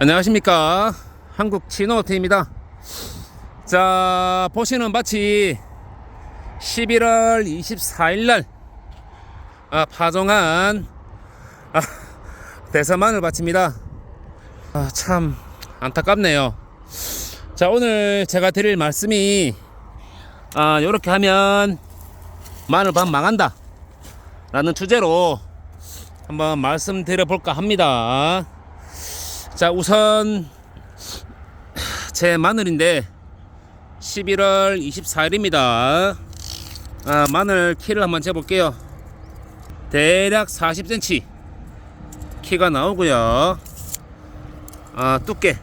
안녕하십니까? 한국 치노호텔입니다. 자 보시는 밭이 11월 24일 날 아, 파종한 아, 대서마늘 밭입니다. 아, 참 안타깝네요. 자 오늘 제가 드릴 말씀이 아, 요렇게 하면 마늘밭 망한다. 라는 주제로 한번 말씀드려 볼까 합니다 자 우선 제 마늘인데 11월 24일입니다. 아, 마늘 키를 한번 재볼게요. 대략 40cm 키가 나오고요. 아, 두께.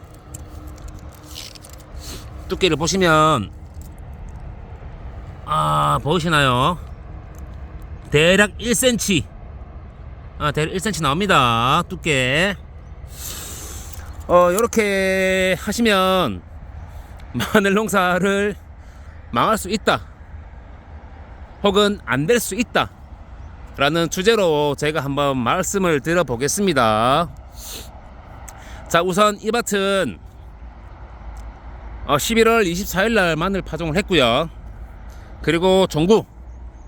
두께를 보시면 아 보이시나요? 대략 1cm 아 대략 1cm 나옵니다. 두께 어, 요렇게 하시면 마늘 농사를 망할 수 있다. 혹은 안 될 수 있다. 라는 주제로 제가 한번 말씀을 드려보겠습니다. 자, 우선 이 밭은 어, 11월 24일 날 마늘 파종을 했고요. 그리고 종구,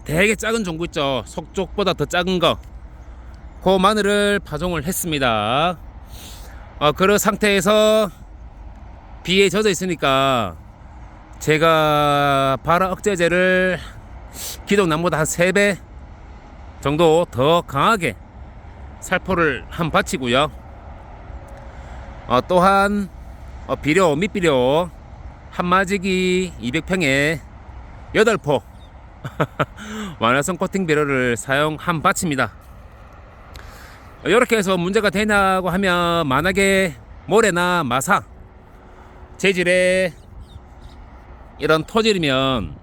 되게 작은 종구 있죠. 속쪽보다 더 작은 거. 그 마늘을 파종을 했습니다. 어, 그런 상태에서 비에 젖어 있으니까 제가 발화 억제제를 기존나무보다 한 3배 정도 더 강하게 살포를 한 바치고요. 어, 또한 어, 비료, 밑비료 한마지기 200평에 8포 완화성 코팅 비료를 사용한 밭입니다. 이렇게 해서 문제가 되냐고 하면 만약에 모래나 마사 재질의 이런 토질이면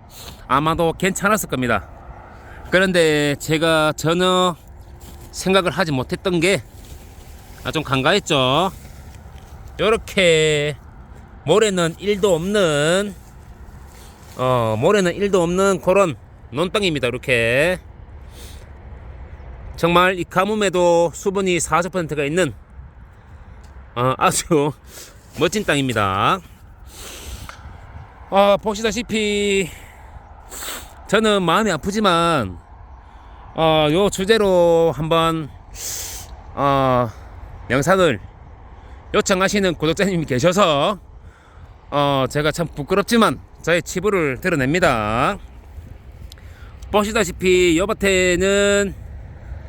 아마도 괜찮았을 겁니다. 그런데 제가 전혀 생각을 하지 못했던 게 좀 간과했죠. 이렇게 모래는 1도 없는 어 모래는 1도 없는 그런 논땅입니다. 이렇게 정말 이 가뭄에도 수분이 40%가 있는 어, 아주 멋진 땅입니다. 어, 보시다시피 저는 마음이 아프지만 어, 요 주제로 한번 어, 영상을 요청하시는 구독자님이 계셔서 어, 제가 참 부끄럽지만 저의 치부를 드러냅니다. 보시다시피 요 밭에는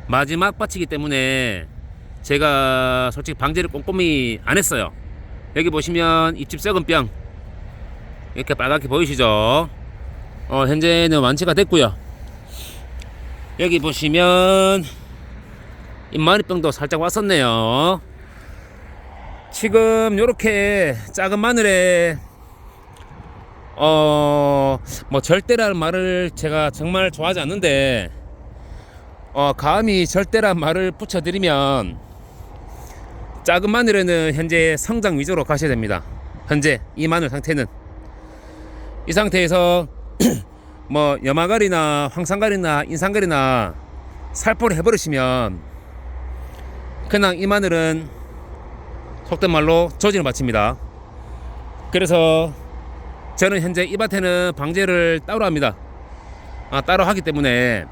마지막 밭이기 때문에 제가 솔직히 방제를 꼼꼼히 안 했어요. 여기 보시면 입집 썩은 병 이렇게 빨갛게 보이시죠? 어, 현재는 완치가 됐고요. 여기 보시면 잎마늘병도 살짝 왔었네요. 지금 이렇게 작은 마늘에 어, 뭐 절대라는 말을 제가 정말 좋아하지 않는데 어, 감히 절대란 말을 붙여드리면 작은 마늘에는 현재 성장 위주로 가셔야 됩니다. 현재 이 마늘 상태는 이 상태에서 뭐 염화가리나 황산가리나 인산가리나 살포를 해버리시면 그냥 이 마늘은 속된 말로 조진을 마칩니다. 그래서 저는 현재 이 밭에는 방제를 따로 합니다. 아, 따로 하기 때문에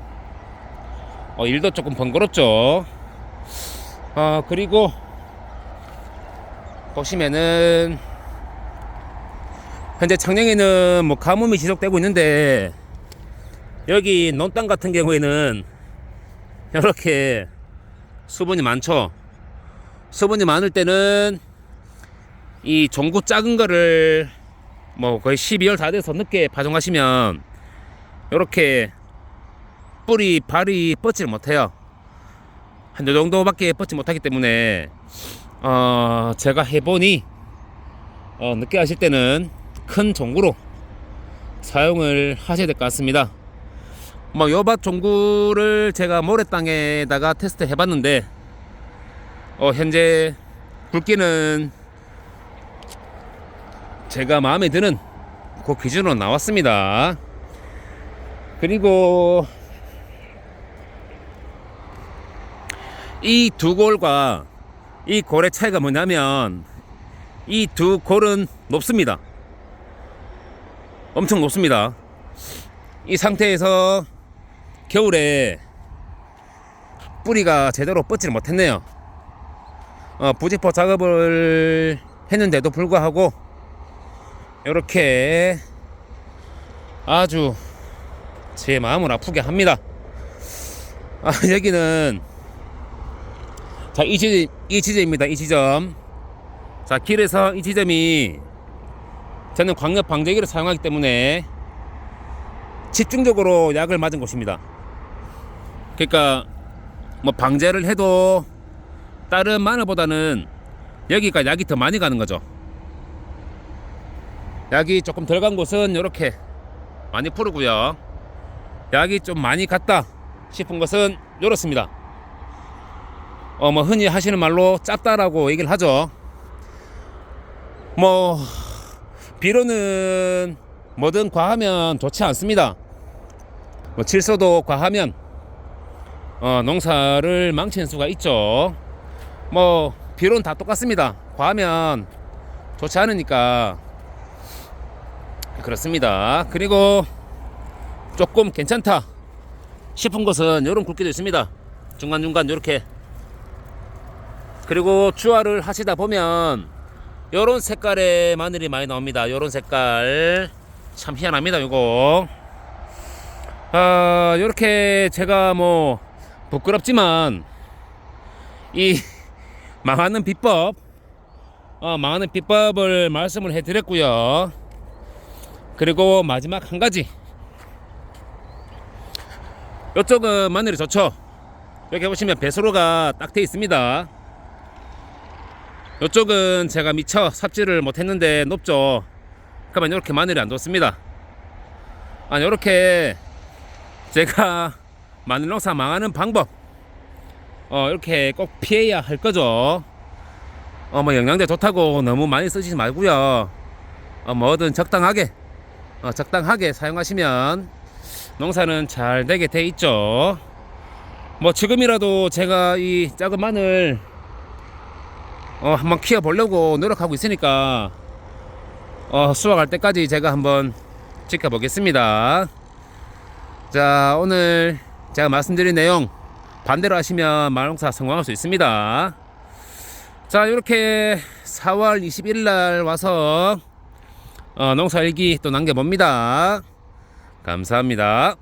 어, 일도 조금 번거롭죠. 어, 그리고 보시면은 현재 창녕에는 뭐 가뭄이 지속되고 있는데 여기 논땅 같은 경우에는 이렇게 수분이 많죠. 수분이 많을 때는 이 종구 작은 거를 뭐 거의 12월 다 돼서 늦게 파종하시면 이렇게 뿌리 발이 뻗지를 못해요. 한 요 정도밖에 뻗지 못하기 때문에 어 제가 해보니 어 늦게 하실 때는 큰 종구로 사용을 하셔야 될 것 같습니다. 뭐 요밭 종구를 제가 모래 땅에다가 테스트 해봤는데 어 현재 굵기는 제가 마음에 드는 그 기준으로 나왔습니다. 그리고 이 두 골과 이 골의 차이가 뭐냐면 이 두 골은 높습니다. 엄청 높습니다. 이 상태에서 겨울에 뿌리가 제대로 뻗지를 못했네요. 어, 부지포 작업을 했는데도 불구하고 이렇게 아주 제 마음을 아프게 합니다. 아, 여기는 자, 이 지점, 이 지점입니다. 이 지점. 자, 길에서 이 지점이 저는 광역 방제기를 사용하기 때문에 집중적으로 약을 맞은 곳입니다. 그러니까 뭐 방제를 해도 다른 마늘보다는 여기가 약이 더 많이 가는 거죠. 약이 조금 덜 간 곳은 이렇게 많이 푸르고요. 약이 좀 많이 갔다 싶은 것은 이렇습니다. 어, 뭐 흔히 하시는 말로 짭다라고 얘기를 하죠. 뭐 비료는 뭐든 과하면 좋지 않습니다. 뭐 질소도 과하면 어, 농사를 망치는 수가 있죠. 뭐 비료는 다 똑같습니다. 과하면 좋지 않으니까 그렇습니다. 그리고 조금 괜찮다 싶은 것은 이런 굵기도 있습니다. 중간 중간 이렇게 그리고 주화를 하시다 보면 요런 색깔의 마늘이 많이 나옵니다. 요런 색깔 참 희한합니다. 요거 아 요렇게 제가 뭐 부끄럽지만 이 망하는 비법 어, 망하는 비법을 말씀을 해드렸고요. 그리고 마지막 한 가지 이쪽은 마늘이 좋죠. 여기 보시면 배수로가 딱 돼 있습니다. 이쪽은 제가 미처 삽질을 못했는데 높죠. 그러면 이렇게 마늘이 안 좋습니다. 아니 이렇게 제가 마늘 농사 망하는 방법 어 이렇게 꼭 피해야 할 거죠. 어 뭐 영양제 좋다고 너무 많이 쓰지 말고요. 어 뭐든 적당하게 어, 적당하게 사용하시면 농사는 잘 되게 돼 있죠. 뭐 지금이라도 제가 이 작은 마늘 어, 한번 키워 보려고 노력하고 있으니까 어, 수확할 때까지 제가 한번 지켜보겠습니다. 자, 오늘 제가 말씀드린 내용 반대로 하시면 마농사 성공할 수 있습니다. 자, 이렇게 4월 21일 날 와서 어, 농사 일기 또 남겨봅니다. 감사합니다.